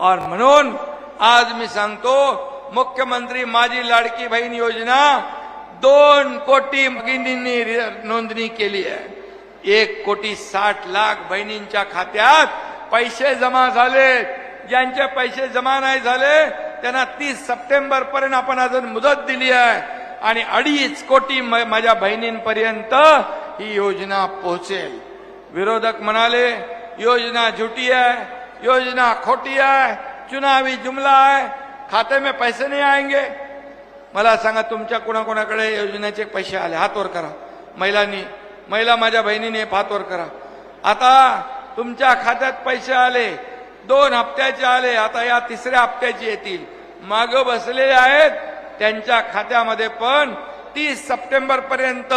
और म्हणून आज मी सांगतो मुख्यमंत्री माझी लाडकी बहीण योजना दोन कोटी भगिनींनी नोंदणी केली आहे. एक कोटी साठ लाख बहिणींच्या खात्यात पैसे जमा झाले. ज्यांचे पैसे जमा नाही झाले त्यांना तीस सप्टेंबर पर्यंत आपण अजून मुदत दिली आहे. आणि अडीच कोटी म- माझ्या बहिणींपर्यंत ही योजना पोहोचेल. विरोधक म्हणाले योजना झुटी आहे. योजना खोटी आहे चुनावी जुमला आहे खाते में पैसे नाही आएंगे। मला सांगा तुमच्या कोणाकोणाकडे योजनेचे पैसे आले? हातवर करा. महिलांनी महिला माझ्या बहिणीने हातवर करा. आता तुमच्या खात्यात पैसे आले दोन हप्त्याचे आले आता या तिसऱ्या हप्त्याचे येतील. माग बसलेले आहेत त्यांच्या खात्यामध्ये पण तीस सप्टेंबर पर्यंत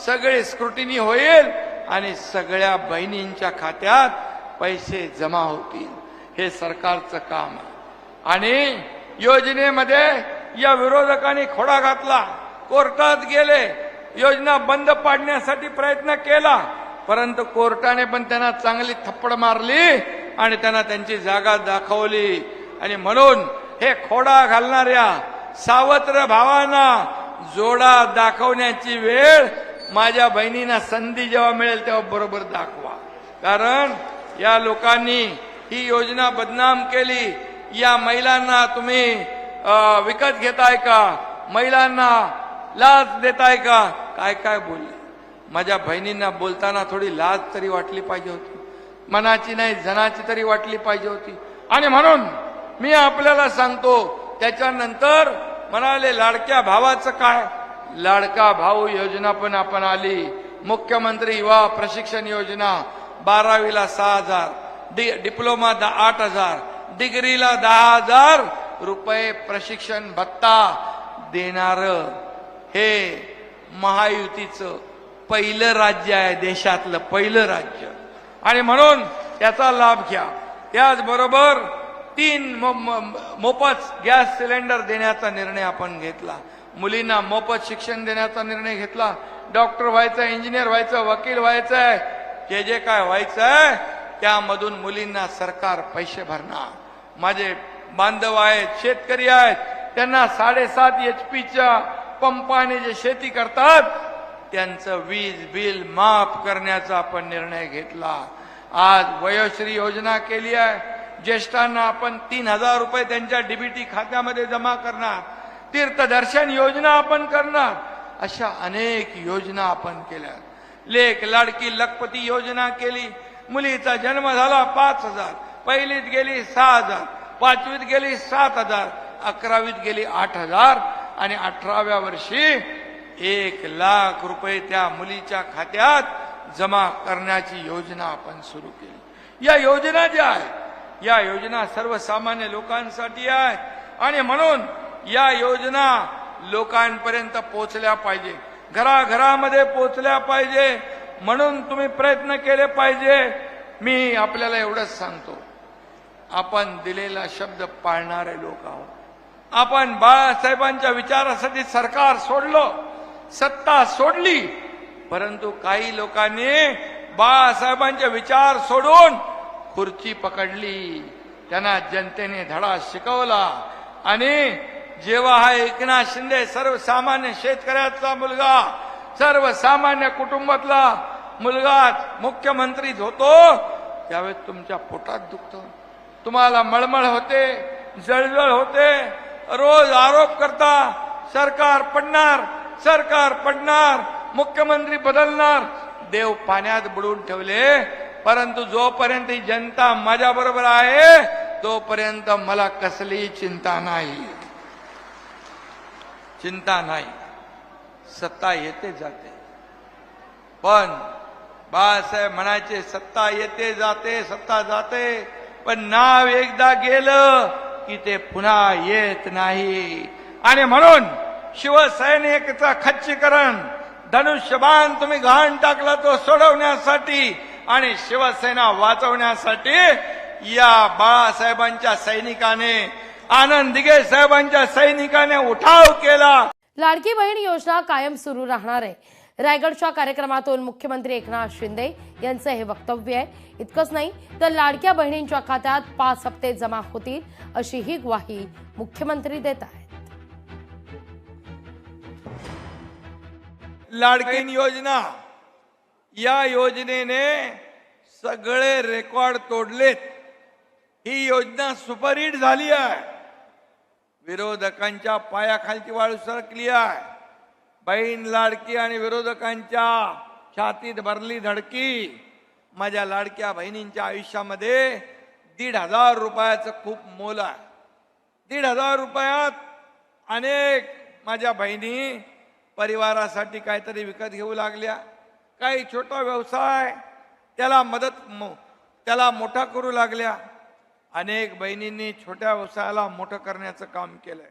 सगळे स्क्रुटिनी होईल आणि सगळ्या बहिणींच्या खात्यात पैसे जमा होतील. हे सरकारचं काम आहे. आणि योजनेमध्ये या विरोधकांनी खोडा घातला. कोर्टात गेले. योजना बंद पाडण्यासाठी प्रयत्न केला. परंतु कोर्टाने पण त्यांना चांगली थप्पड मारली आणि त्यांना त्यांची जागा दाखवली. आणि म्हणून हे खोडा घालणाऱ्या सावत्र भावांना जोडा दाखवण्याची वेळ माझ्या बहिणींना संधी जेव्हा मिळेल तेव्हा बरोबर दाखवा. कारण या लोकांनी ही योजना बदनाम केली. या महिलांना तुम्ही विकत घेताय का? महिलांना लाच देताय का? काय काय बोलले? माझ्या बहिणींना बोलताना थोडी लाज तरी वाटली पाहिजे होती. मनाची नाही जनाची तरी वाटली पाहिजे होती. आणि म्हणून मी आपल्याला सांगतो त्याच्यानंतर म्हणाले लाडक्या भावाचं काय? लाडका भाऊ योजना पण आपण आली. मुख्यमंत्री युवा प्रशिक्षण योजना. बारावीला सहा हजार डि डिप्लोमा दा आठ हजार डिग्रीला दहा हजार रुपये प्रशिक्षण भत्ता देणार. हे महायुतीचं पहिलं राज्य आहे देशातलं पहिलं राज्य. आणि म्हणून त्याचा लाभ घ्या. त्याचबरोबर तीन मोफत गॅस सिलेंडर देण्याचा निर्णय आपण घेतला. मुलींना मोफत शिक्षण देण्याचा निर्णय घेतला. डॉक्टर व्हायचं इंजिनियर व्हायचं वकील व्हायचं आहे. जे जे काय व्हायचं आहे त्यामधून मुलींना सरकार पैसे भरणार. माझे बांधव आहेत शेतकरी आहेत त्यांना साडेसात एच पीच्या पंपाने जे शेती करतात त्यांचं वीज बिल माफ करण्याचा आपण निर्णय घेतला. आज वयोश्री योजना केली आहे. ज्येष्ठांना आपण तीन हजार रुपये त्यांच्या डीबीटी खात्यामध्ये जमा करणार. तीर्थदर्शन योजना आपण करणार. अशा अनेक योजना आपण केल्या. लेख लाडकी लखपती योजना केली. मुलीचा जन्म झाला पाच हजार. पहिलीत गेली सहा हजार. पाचवीत गेली सात हजार. अकरावीत गेली आठ हजार. आणि अठराव्या वर्षी एक लाख रुपये त्या मुलीच्या खात्यात जमा करण्याची योजना आपण सुरू केली. या योजना ज्या आहेत या योजना सर्वसामान्य लोकांसाठी आहेत आणि म्हणून या योजना लोकांपर्यंत पोहोचल्या पाहिजे. घराघरामध्ये पोचल्या पाहिजे. म्हणून तुम्ही प्रयत्न केले पाहिजे. मी आपल्याला एवढंच सांगतो. आपण दिलेला शब्द पाळणारे लोक आहोत. आपण बाळासाहेबांच्या विचारासाठी सरकार सोडलो. सत्ता सोडली. परंतु काही लोकांनी बाळासाहेबांचे विचार सोडून खुर्ची पकडली. त्यांना जनतेने धडा शिकवला. आणि जेव्हा हा एकनाथ शिंदे सर्वसामान्य शेतकऱ्याचा मुलगा सर्वसामान्य कुटुंबातला मुलगा मुख्यमंत्री होतो त्यावेळेस तुमच्या पोटात दुखतं. तुम्हाला मळमळ होते जळजळ होते रोज आरोप करता सरकार पडणार सरकार पडणार मुख्यमंत्री बदलणार देव पाण्यात बुडवून ठेवले. परंतु जोपर्यंत ही जनता माझ्या बरोबर आहे तोपर्यंत मला कसलीही चिंता नाही. चिंता नाही. सत्ता येते जाते. पण बाळासाहेब म्हणायचे सत्ता येते जाते सत्ता जाते पण नाव एकदा गेलं की ते पुन्हा येत नाही. आणि म्हणून शिवसैनिकचं खच्चीकरण धनुष्यबाण तुम्ही घाण टाकला तो सोडवण्यासाठी आणि शिवसेना वाचवण्यासाठी या बाळासाहेबांच्या सैनिकाने आनंद दिघे साहेबांच्या सैनिकाने उठाव केला. लाडकी बहीण योजना कायम सुरू राहणार आहे. रायगडच्या कार्यक्रमातून मुख्यमंत्री एकनाथ शिंदे यांचं हे वक्तव्य आहे. इतकंच नाही तर लाडक्या बहिणींच्या खात्यात पाच हप्ते जमा होतील अशी ही ग्वाही मुख्यमंत्री देत आहेत. लाडकीन योजना या योजनेने सगळे रेकॉर्ड तोडलेत. ही योजना सुपरहिट झाली आहे. विरोधकांच्या पायाखालची वाळू सरकली आहे. बहीण लाडकी आणि विरोधकांच्या छातीत भरली धडकी. माझ्या लाडक्या बहिणींच्या आयुष्यामध्ये दीड हजार रुपयाचं खूप मोल आहे. दीड हजार रुपयात अनेक माझ्या बहिणी परिवारासाठी काहीतरी विकत घेऊ लागल्या. काही छोटा व्यवसाय त्याला मदत मो- त्याला मोठा करू लागल्या. अनेक बहिणींनी छोट्या व्यवसायाला मोठं करण्याचं काम केलंय.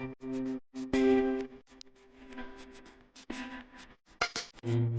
Thank you.